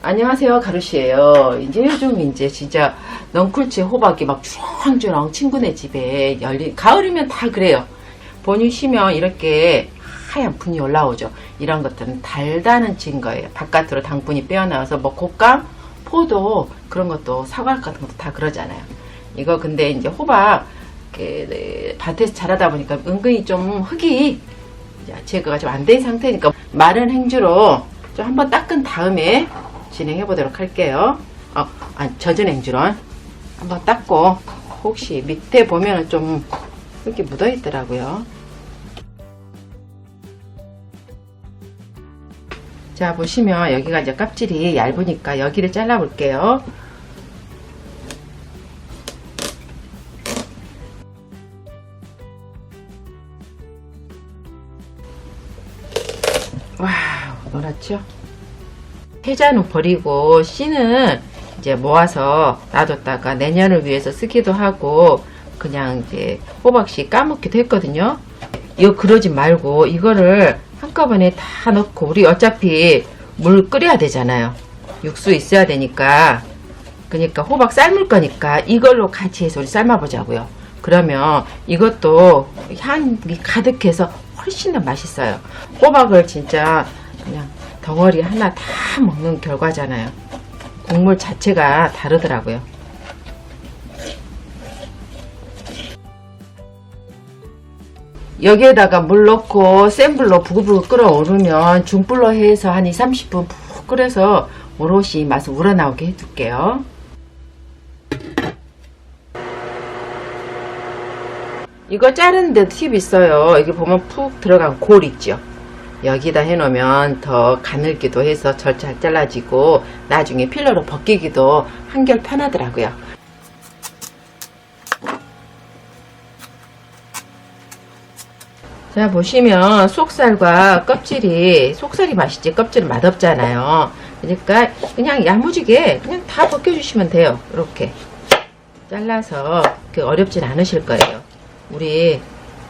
안녕하세요 가루시예요. 이제 요즘 이제 진짜 넝쿨치 호박이 막 주렁주렁 친구네 집에 열린 가을이면 다 그래요. 본인 쉬면 이렇게 하얀 분이 올라오죠. 이런 것들은 달다는 증거예요. 바깥으로 당분이 빼어나와서 뭐 곶감 포도 그런 것도 사과 같은 것도 다 그러잖아요. 이거 근데 이제 호박 네, 밭에서 자라다 보니까 은근히 좀 흙이 제거가 좀 안 된 상태니까 마른 행주로 좀 한번 닦은 다음에 진행해 보도록 할게요. 어, 아, 젖은 행주론 한번 닦고 혹시 밑에 보면은 좀 이렇게 묻어 있더라고요. 자 보시면 여기가 이제 껍질이 얇으니까 여기를 잘라 볼게요. 와우 노랗죠? 해자는 버리고 씨는 이제 모아서 놔뒀다가 내년을 위해서 쓰기도 하고 그냥 이제 호박씨 까먹기도 했거든요. 이거 그러지 말고 이거를 한꺼번에 다 넣고 우리 어차피 물 끓여야 되잖아요. 육수 있어야 되니까 그러니까 호박 삶을 거니까 이걸로 같이 해서 우리 삶아보자고요. 그러면 이것도 향이 가득해서 훨씬 더 맛있어요. 호박을 진짜 그냥 덩어리 하나 다 먹는 결과잖아요. 국물 자체가 다르더라고요. 여기에다가 물 넣고 센 불로 부글부글 끓어오르면 중불로 해서 한 2, 30분 푹 끓여서 오롯이 맛을 우러나오게 해줄게요. 이거 자르는데 팁 있어요. 여기 보면 푹 들어간 골 있죠. 여기다 해놓으면 더 가늘기도 해서 절 잘 잘라지고 나중에 필러로 벗기기도 한결 편하더라고요. 자 보시면 속살과 껍질이 속살이 맛있지 껍질은 맛없잖아요. 그러니까 그냥 야무지게 그냥 다 벗겨주시면 돼요. 이렇게 잘라서 그 어렵진 않으실 거예요. 우리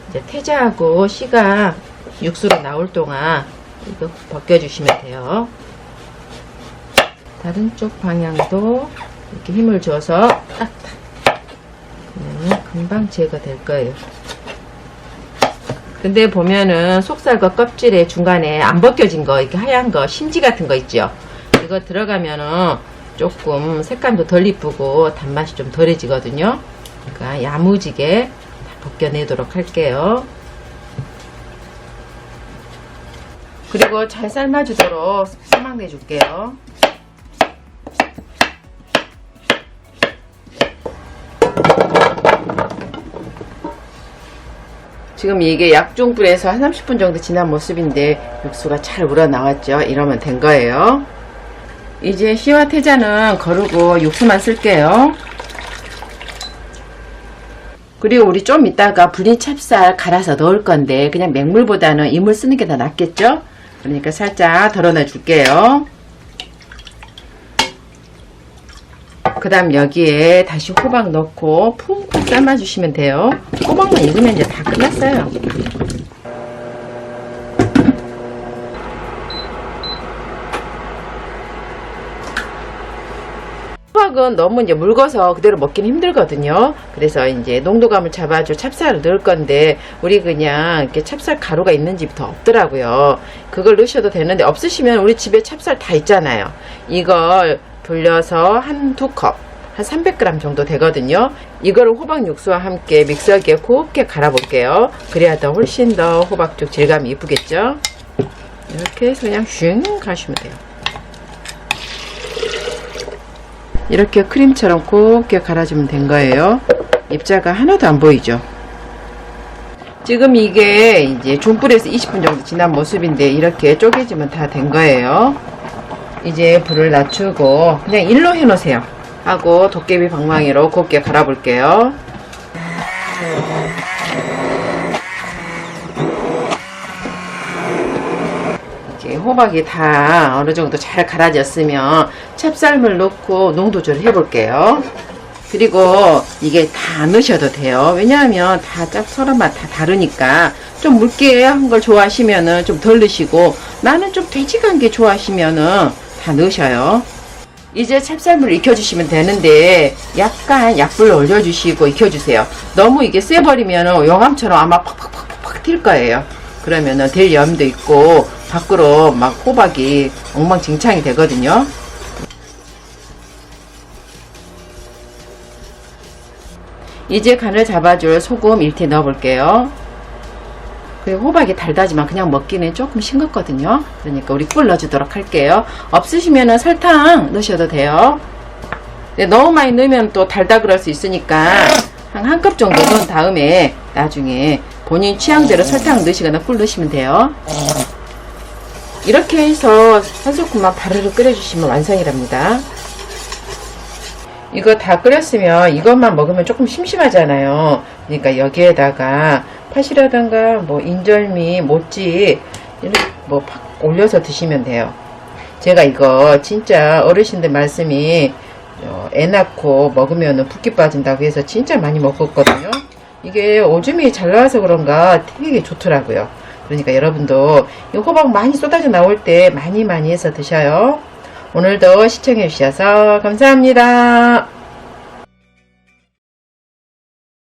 이제 태자하고 씨가 육수로 나올 동안 이거 벗겨주시면 돼요. 다른 쪽 방향도 이렇게 힘을 줘서 딱, 딱. 그러면 금방 제거될 거예요. 근데 보면은 속살과 껍질의 중간에 안 벗겨진 거, 이렇게 하얀 거, 심지 같은 거 있죠? 이거 들어가면은 조금 색감도 덜 이쁘고 단맛이 좀 덜해지거든요. 그러니까 야무지게 다 벗겨내도록 할게요. 그리고 잘 삶아주도록 소망 내 줄게요. 지금 이게 약중불에서 한 30분 정도 지난 모습인데 육수가 잘 우러나왔죠. 이러면 된 거예요. 이제 씨와 태자는 거르고 육수만 쓸게요. 그리고 우리 좀 이따가 불린 찹쌀 갈아서 넣을 건데 그냥 맹물보다는 이물 쓰는 게 더 낫겠죠? 그러니까 살짝 덜어내 줄게요. 그 다음 여기에 다시 호박 넣고 푹푹 삶아주시면 돼요. 호박만 익으면 이제 다 끝났어요. 호박은 너무 이제 묽어서 그대로 먹기는 힘들거든요. 그래서 이제 농도감을 잡아줄 찹쌀을 넣을 건데 우리 그냥 이렇게 찹쌀 가루가 있는 집도 없더라고요. 그걸 넣으셔도 되는데 없으시면 우리 집에 찹쌀 다 있잖아요. 이걸 돌려서 한 두 컵, 한 300g 정도 되거든요. 이거를 호박 육수와 함께 믹서기에 곱게 갈아볼게요. 그래야 더 훨씬 더 호박죽 질감이 이쁘겠죠? 이렇게 해서 그냥 슝 가시면 돼요. 이렇게 크림처럼 곱게 갈아주면 된 거예요. 입자가 하나도 안 보이죠? 지금 이게 이제 중불에서 20분 정도 지난 모습인데 이렇게 쪼개지면 다 된 거예요. 이제 불을 낮추고 그냥 일로 해놓으세요. 하고 도깨비 방망이로 곱게 갈아볼게요. 이제 호박이 다 어느 정도 잘 갈아졌으면 찹쌀물 넣고 농도 조절 해볼게요. 그리고 이게 다 넣으셔도 돼요. 왜냐하면 다 짭, 서로 맛다 다르니까 좀 묽게 한 걸 좋아하시면은 좀 덜 넣으시고 나는 좀 돼지간 게 좋아하시면은 다 넣으셔요. 이제 찹쌀물을 익혀주시면 되는데 약간 약불 올려주시고 익혀주세요. 너무 이게 세버리면 영암처럼 아마 팍팍팍팍 튈 거예요. 그러면은 될 염도 있고 밖으로 막 호박이 엉망진창이 되거든요. 이제 간을 잡아줄 소금 1티 넣어볼게요. 그리고 호박이 달다지만 그냥 먹기는 조금 싱겁거든요. 그러니까 우리 꿀 넣어주도록 할게요. 없으시면 설탕 넣으셔도 돼요. 근데 너무 많이 넣으면 또 달다 그럴 수 있으니까 한 한 컵 정도 넣은 다음에 나중에 본인 취향대로 설탕 넣으시거나 꿀 넣으시면 돼요. 이렇게 해서 한 소금만 바르르 끓여주시면 완성이랍니다. 이거 다 끓였으면 이것만 먹으면 조금 심심하잖아요. 그러니까 여기에다가 팥이라던가 뭐 인절미, 모찌 이렇게 뭐팍 올려서 드시면 돼요. 제가 이거 진짜 어르신들 말씀이 어, 애 낳고 먹으면 붓기 빠진다고 해서 진짜 많이 먹었거든요. 이게 오줌이 잘 나와서 그런가 되게 좋더라고요. 그러니까 여러분도 이 호박 많이 쏟아져 나올 때 많이 많이 해서 드셔요. 오늘도 시청해 주셔서 감사합니다.